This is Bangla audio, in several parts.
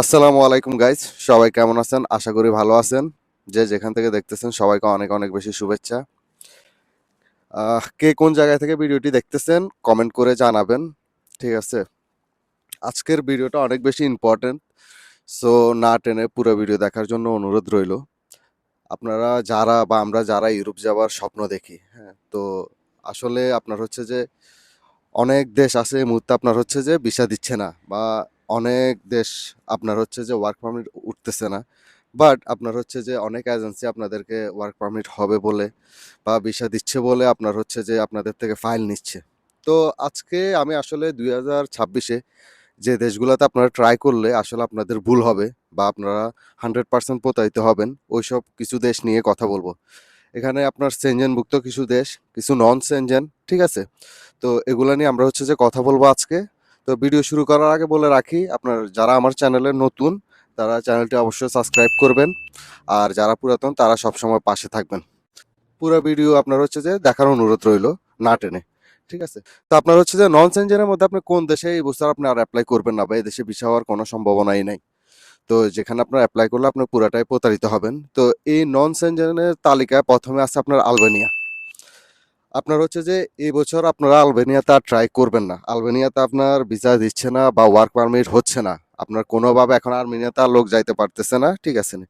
আসসালামু আলাইকুম গাইজ সবাই কেমন আছেন? আশা করি ভালো আছেন। যে যেখান থেকে দেখতেছেন, সবাইকে অনেক অনেক বেশি শুভেচ্ছা। কে কোন জায়গা থেকে ভিডিওটি দেখতেছেন কমেন্ট করে জানাবেন, ঠিক আছে? আজকের ভিডিওটা অনেক বেশি ইম্পর্টেন্ট সো না টেনে পুরো ভিডিও দেখার জন্য অনুরোধ রইল। আপনারা যারা বা আমরা যারা ইউরোপ যাওয়ার স্বপ্ন দেখি হ্যাঁ তো আসলে আপনার হচ্ছে যে অনেক দেশ আছে, এই মুহূর্তে আপনার হচ্ছে যে ভিসা দিচ্ছে না বা অনেক দেশ আপনার হচ্ছে যে ওয়ার্ক পারমিট উঠতেছে না বাট আপনার হচ্ছে যে অনেক এজেন্সি আপনাদেরকে ওয়ার্ক পারমিট হবে বলে বা ভিসা দিচ্ছে বলে আপনার হচ্ছে যে আপনাদের থেকে ফাইল নিচ্ছে। তো আজকে আমি আসলে দুই হাজার ছাব্বিশে যে দেশগুলোতে আপনারা ট্রাই করলে আসলে আপনাদের ভুল হবে বা আপনারা হান্ড্রেড পার্সেন্ট প্রতারিত হবেন, ওইসব কিছু দেশ নিয়ে কথা বলব। এখানে আপনার সেনজেনভুক্ত কিছু দেশ, কিছু নন সেনজেন ঠিক আছে? তো এগুলো নিয়ে আমরা হচ্ছে যে কথা বলব আজকে। তো ভিডিও শুরু করার আগে বলে রাখি, আপনার যারা আমার চ্যানেলে নতুন, তারা চ্যানেলটি অবশ্যই সাবস্ক্রাইব করবেন। আর যারা পুরাতন, তারা সবসময় পাশে থাকবেন। পুরো ভিডিও আপনার হচ্ছে যে দেখার অনুরোধ রইল, না টেনে। ঠিক আছে? তো আপনার হচ্ছে যে নন সেনজেনের মধ্যে আপনি কোন দেশে এই বছর আপনি আর অ্যাপ্লাই করবেন না বা এই দেশে ভিসা হওয়ার কোনো সম্ভাবনাই নাই। তো যেখানে আপনার অ্যাপ্লাই করলে আপনি পুরাটাই প্রতারিত হবেন। তো এই নন সেনজেনের তালিকায় প্রথমে আছে আপনার আলবেনিয়া। আপনার হচ্ছে যে এই বছর আপনারা আলবেনিয়াতে আর ট্রাই করবেন না। আলবেনিয়াতে আপনার ভিসা দিচ্ছে না বা ওয়ার্ক পারমিট হচ্ছে না। আপনার কোনোভাবে এখন আর্মেনিয়াতে আর লোক যাইতে পারতেছে না, ঠিক আছে নি?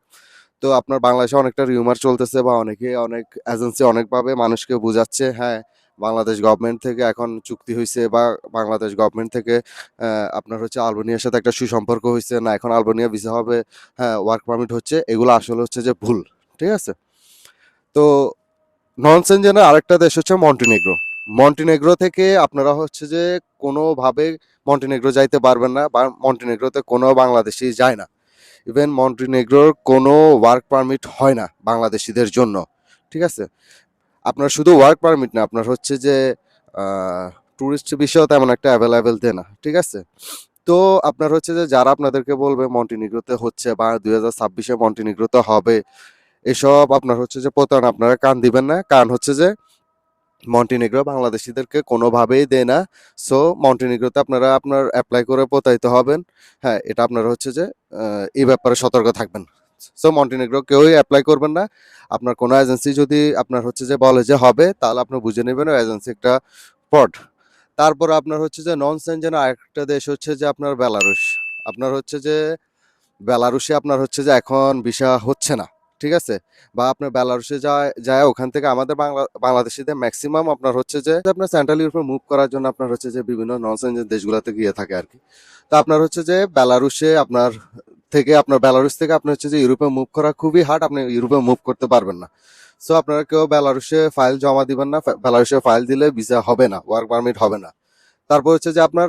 তো আপনার বাংলাদেশে অনেকটা রিউমার চলতেছে বা অনেকে অনেক এজেন্সি অনেকভাবে মানুষকে বোঝাচ্ছে হ্যাঁ বাংলাদেশ গভর্নমেন্ট থেকে এখন চুক্তি হয়েছে বা বাংলাদেশ গভর্নমেন্ট থেকে আপনার হচ্ছে আলবেনিয়ার সাথে একটা সুসম্পর্ক হয়েছে না, এখন আলবেনিয়া ভিসা হবে হ্যাঁ ওয়ার্ক পারমিট হচ্ছে, এগুলো আসলে হচ্ছে যে ভুল, ঠিক আছে? তো নন সেনজেনের আরেকটা দেশ হচ্ছে মন্টিনেগ্রো। মন্টিনেগ্রো থেকে আপনারা হচ্ছে যে কোনোভাবে মন্টিনেগ্রো যাইতে পারবেন না বা মন্টিনেগ্রোতে কোনো বাংলাদেশি যায় না। ইভেন মন্টিনেগ্রোর কোনো ওয়ার্ক পারমিট হয় না বাংলাদেশিদের জন্য। ঠিক আছে? আপনার শুধু ওয়ার্ক পারমিট না, আপনার হচ্ছে যে ট্যুরিস্ট বিষয়েও তেমন একটা অ্যাভেলেবেল দেয় না। ঠিক আছে? তো আপনার হচ্ছে যে, যারা আপনাদেরকে বলবে মন্টিনিগ্রোতে হচ্ছে বা দুই হাজার ছাব্বিশে মন্টিনিগ্রোতে হবে এসব আপনার হচ্ছে যে প্রতারণা, আপনারা কান দিবেন না। কারণ হচ্ছে যে মন্টিনিগ্রো বাংলাদেশিদেরকে কোনোভাবেই দেয় না। সো মন্টিনিগ্রোতে আপনারা আপনার অ্যাপ্লাই করে প্রতারিত হবেন। হ্যাঁ এটা আপনারা হচ্ছে যে এই ব্যাপারে সতর্ক থাকবেন। সো মন্টিনিগ্রো কেউই অ্যাপ্লাই করবেন না। আপনার কোনো এজেন্সি যদি আপনার হচ্ছে যে বলে যে হবে, তাহলে আপনি বুঝে নেবেন ওই এজেন্সি একটা ফ্রড তারপর আপনার হচ্ছে যে নন সেনজেন আরেকটা দেশ হচ্ছে যে আপনার বেলারুশ আপনার হচ্ছে যে বেলারুশে আপনার হচ্ছে যে এখন ভিসা হচ্ছে না। ঠিক আছে? বা আপনার বেলারুশে যায় যায়, ওখান থেকে আমাদের বাংলা, বাংলাদেশিদের ম্যাক্সিমাম আপনার হচ্ছে যে আপনার সেন্ট্রাল ইউরোপে মুভ করার জন্য আপনার হচ্ছে যে, বিভিন্ন নন দেশগুলোতে গিয়ে থাকে আর কি তো আপনার হচ্ছে যে, বেলারুশে আপনার থেকে, আপনার বেলারুস থেকে আপনার হচ্ছে যে ইউরোপে মুভ করা খুবই হার্ড আপনি ইউরোপে মুভ করতে পারবেন না। সো আপনারা কেউ বেলারুশে ফাইল জমা দিবেন না বেলারুশে ফাইল দিলে ভিসা হবে না ওয়ার্ক পারমিট হবে না। তারপর হচ্ছে যে আপনার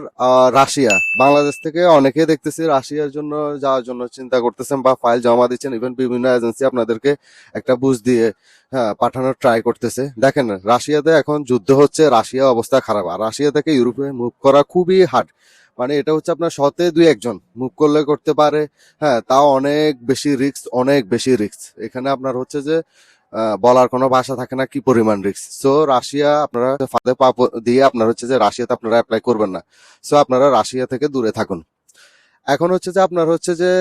রাশিয়া। বাংলাদেশ থেকে অনেকে দেখতেছি রাশিয়ার জন্য যাওয়ার জন্য চিন্তা করতেছেন বা ফাইল জমা দিচ্ছেন ইভেন বিভিন্ন এজেন্সি আপনাদেরকে একটা বুঝ দিয়ে হ্যাঁ পাঠানোর ট্রাই করতেছে। দেখেন, রাশিয়াতে এখন যুদ্ধ হচ্ছে, রাশিয়া অবস্থা খারাপ। আর রাশিয়া থেকে ইউরোপে মুভ করা খুবই হার্ড মানে এটা হচ্ছে আপনার শতে দুই একজন। মুভ করলে করতে পারে হ্যাঁ তাও অনেক বেশি রিস্ক অনেক বেশি রিস্ক এখানে আপনার হচ্ছে যে বলার কোনো ভাষা থাকে না, কি পরিমাণ রিস্ক সো রাশিয়া আপনারা ফাঁদে পা দিয়ে আপনার হচ্ছে যে রাশিয়াতে আপনারা অ্যাপ্লাই করবেন না। সো আপনারা রাশিয়া থেকে দূরে থাকুন। এখন হচ্ছে যে আপনার হচ্ছে যে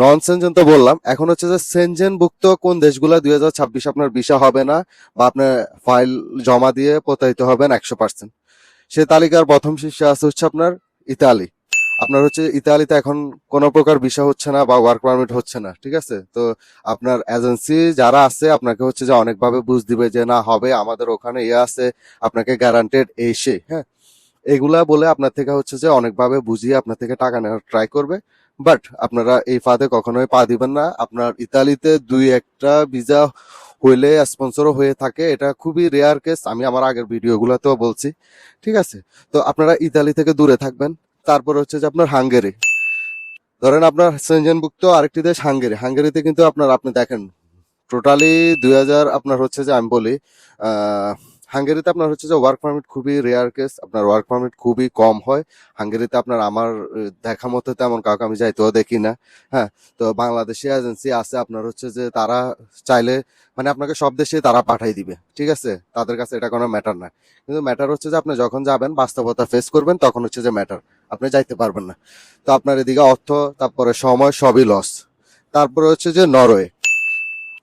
নন সেনজেন তো বললাম, এখন হচ্ছে যে সেনজেন ভুক্ত কোন দেশগুলো দুই হাজার ছাব্বিশ আপনার ভিসা হবে না বা আপনার ফাইল জমা দিয়ে প্রতারিত হবেন একশো পার্সেন্ট সে তালিকার প্রথম শীর্ষে আছে হচ্ছে আপনার ইতালি। আপনার হচ্ছে ইতালিতে এখন কোনো প্রকার ভিসা হচ্ছে না বা ওয়ার্ক পারমিট হচ্ছে না, ঠিক আছে? তো আপনার এজেন্সি যারা আছে আপনাকে হচ্ছে যে অনেকভাবে বুঝ দিবে যে না, হবে, আমাদের ওখানে ইয়ে আছে, আপনাকে গ্যারান্টেড এই সে হ্যাঁ? এগুলা বলে আপনার থেকে হচ্ছে যে অনেকভাবে বুঝিয়ে আপনার থেকে টাকা নেওয়ার ট্রাই করবে। বাট আপনারা এই ফাঁদে কখনোই পা দিবেন না। আপনার ইতালিতে দুই একটা ভিসা হইলে স্পন্সরও হয়ে থাকে। এটা খুবই রেয়ার কেস আমি আমার আগের ভিডিওগুলোতেও বলছি, ঠিক আছে? তো আপনারা ইতালি থেকে দূরে থাকবেন। তারপর হচ্ছে যে আপনার হাঙ্গেরি। ধরেন আপনার সেনজেনভুক্ত আরেকটি দেশ হাঙ্গেরি। হাঙ্গেরিতে কিন্তু আপনার, আপনি দেখেন টোটালি দুই হাজার আপনার হচ্ছে যে আমি বলি হাঙ্গেরিতে আপনার হচ্ছে যে ওয়ার্ক পারমিট খুবই রেয়ার কেস আপনার ওয়ার্ক পারমিট খুবই কম হয়। হাঙ্গেরিতে আপনার আমার দেখা মতো তেমন কাউকে আমি যাইতেও দেখি না। হ্যাঁ তো বাংলাদেশি এজেন্সি আছে আপনার হচ্ছে যে তারা চাইলে মানে আপনাকে সব দেশে তারা পাঠাই দিবে, ঠিক আছে? তাদের কাছে এটা কোনো ম্যাটার না। কিন্তু ম্যাটার হচ্ছে যে আপনি যখন যাবেন, বাস্তবতা ফেস করবেন, তখন হচ্ছে যে ম্যাটার আপনি যাইতে পারবেন না। তো আপনার এদিকে অর্থ, তারপরে সময়, সবই লস তারপরে হচ্ছে যে নরওয়ে।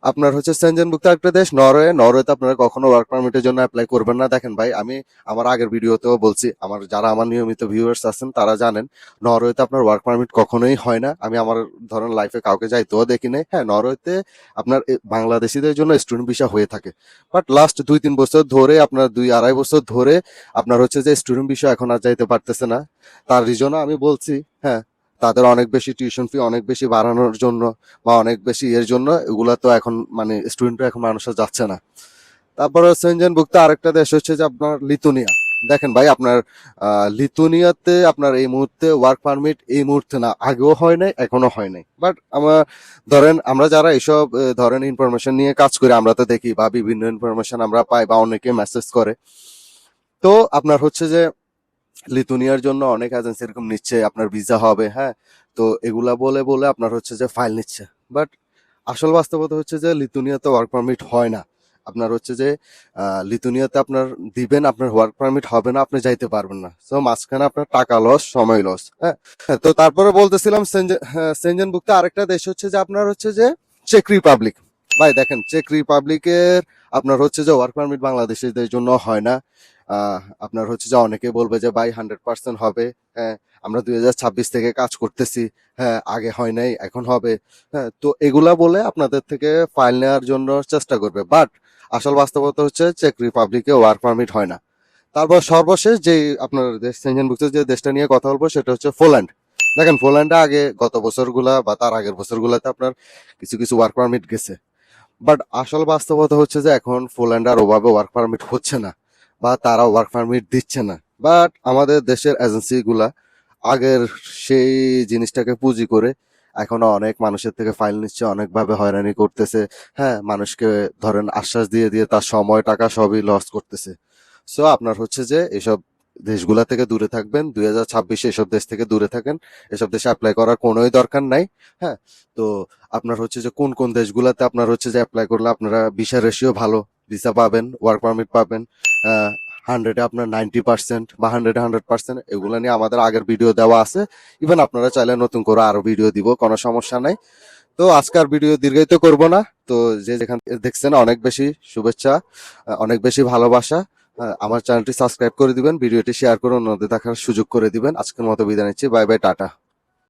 আপনার হচ্ছে সেনজেনভুক্ত একটা দেশ, নরওয়ে, নরওয়েতে আপনারা কখনো ওয়ার্ক পারমিটের জন্য অ্যাপ্লাই করবেন না। দেখেন ভাই, আমি আমার আগের ভিডিওতেও বলছি, আমার যারা আমার নিয়মিত ভিউয়ার্স আছেন, তারা জানেন, নরওয়েতে আপনার ওয়ার্ক পারমিট কখনোই হয় না। আমি আমার ধরেন লাইফে কাউকে যাইতেও দেখি নাই। হ্যাঁ নরওয়েতে আপনার বাংলাদেশিদের জন্য স্টুডেন্ট ভিসা হয়ে থাকে। বাট লাস্ট দুই তিন বছর ধরে, আপনার দুই আড়াই বছর ধরে, আপনার হচ্ছে যে স্টুডেন্ট ভিসা এখন আর যাইতে পারতেছে না। তার রিজনও আমি বলছি হ্যাঁ তাদের অনেক বেশি টিউশন ফি অনেক বেশি বাড়ানোর জন্য বা অনেক বেশি এর জন্য এগুলা তো এখন মানে স্টুডেন্টরা এখন মানুষের যাচ্ছে না। তারপরে সেনজেনভুক্ত আরেকটা দেশ হচ্ছে যে আপনার লিথুনিয়া। দেখেন ভাই, আপনার লিথুনিয়াতে আপনার এই মুহূর্তে ওয়ার্ক পারমিট এই মুহূর্তে না, আগেও হয় নাই, এখনও হয় নাই। বাট আমরা ধরেন আমরা যারা এইসব ধরেন ইনফরমেশন নিয়ে কাজ করি, আমরা তো দেখি বা বিভিন্ন ইনফরমেশন আমরা পাই বা অনেকে মেসেজ করে। তো আপনার হচ্ছে যে লিথুনিয়ার জন্য অনেক এজেন্সি এরকম নিচ্ছে আপনার ভিসা হবে হ্যাঁ? তো এগুলা বলে বলে আপনার হচ্ছে যে ফাইল নিচ্ছে। বাট আসল বাস্তবতা হচ্ছে যে লিথুনিয়াতে ওয়ার্ক পারমিট হয় না। আপনার হচ্ছে যে লিথুনিয়াতে আপনার দিবেন আপনার ওয়ার্ক পারমিট হবে না আপনি যাইতে পারবেন না। তো মাঝখানে আপনার টাকা লস সময় লস হ্যাঁ? তো তারপরে বলতেছিলাম হ্যাঁ, সেনজেনভুক্ত আরেকটা দেশ হচ্ছে যে আপনার হচ্ছে যে চেক রিপাবলিক ভাই দেখেন চেক রিপাবলিকের আপনার হচ্ছে যে ওয়ার্ক পারমিট বাংলাদেশিদের জন্য হয় না। আপনার হচ্ছে যে অনেকে বলবে যে ভাই হান্ড্রেড পার্সেন্ট হবে। হ্যাঁ আমরা দুই হাজার ছাব্বিশ থেকে কাজ করতেছি। হ্যাঁ আগে হয় নাই, এখন হবে। হ্যাঁ তো এগুলা বলে আপনাদের থেকে ফাইল নেওয়ার জন্য চেষ্টা করবে। বাট আসল বাস্তবতা হচ্ছে চেক রিপাবলিকে ওয়ার্ক পারমিট হয় না। তারপর সর্বশেষ যে আপনার দেশ সেঞ্জনভুক্ত যে দেশটা নিয়ে কথা বলব, সেটা হচ্ছে পোল্যান্ড দেখেন পোল্যান্ডে আগে গত বছরগুলা বা তার আগের বছরগুলাতে আপনার কিছু কিছু ওয়ার্ক পারমিট গেছে। বাট আসল বাস্তবতা হচ্ছে যে এখন পোল্যান্ড আর ওভাবে ওয়ার্ক পারমিট হচ্ছে না। বা তারা ওয়ার্ক পারমিট দিচ্ছে না। বাট আমাদের দেশের এজেন্সি গুলা আগের সেই জিনিসটাকে পুঁজি করে এখনও অনেক মানুষের থেকে ফাইল নিচ্ছে, অনেকভাবে হয়রানি করতেছে। হ্যাঁ মানুষকে ধরেন আশ্বাস দিয়ে দিয়ে তার সময়, টাকা সবই লস করতেছে। সো আপনার হচ্ছে যে এসব দেশগুলা থেকে দূরে থাকবেন, দুই হাজার ছাব্বিশে এসব দেশ থেকে দূরে থাকেন, এসব দেশে অ্যাপ্লাই করার কোনোই দরকার নাই হ্যাঁ। তো, আপনার হচ্ছে যে কোন কোন দেশগুলাতে আপনার হচ্ছে যে অ্যাপ্লাই করলে আপনারা ভিসা রেশিও ভালো ভিসা পাবেন ওয়ার্ক পারমিট পাবেন। হান্ড্রেডে আপনার নাইনটি পার্সেন্ট বা হান্ড্রেডে হান্ড্রেড পার্সেন্ট এগুলো নিয়ে আমাদের আগের ভিডিও দেওয়া আছে। ইভেন আপনারা চাইলে নতুন করে আরও ভিডিও দিব, কোনো সমস্যা নাই। তো আজকের ভিডিও দীর্ঘায়িত করব না। তো যে যেখান দেখছেন, অনেক বেশি শুভেচ্ছা অনেক বেশি ভালোবাসা। আমার চ্যানেলটি সাবস্ক্রাইব করে দিবেন ভিডিওটি শেয়ার করে অন্যদের দেখার সুযোগ করে দিবেন। আজকের মতো বিদায় নিচ্ছি। Bye bye tata.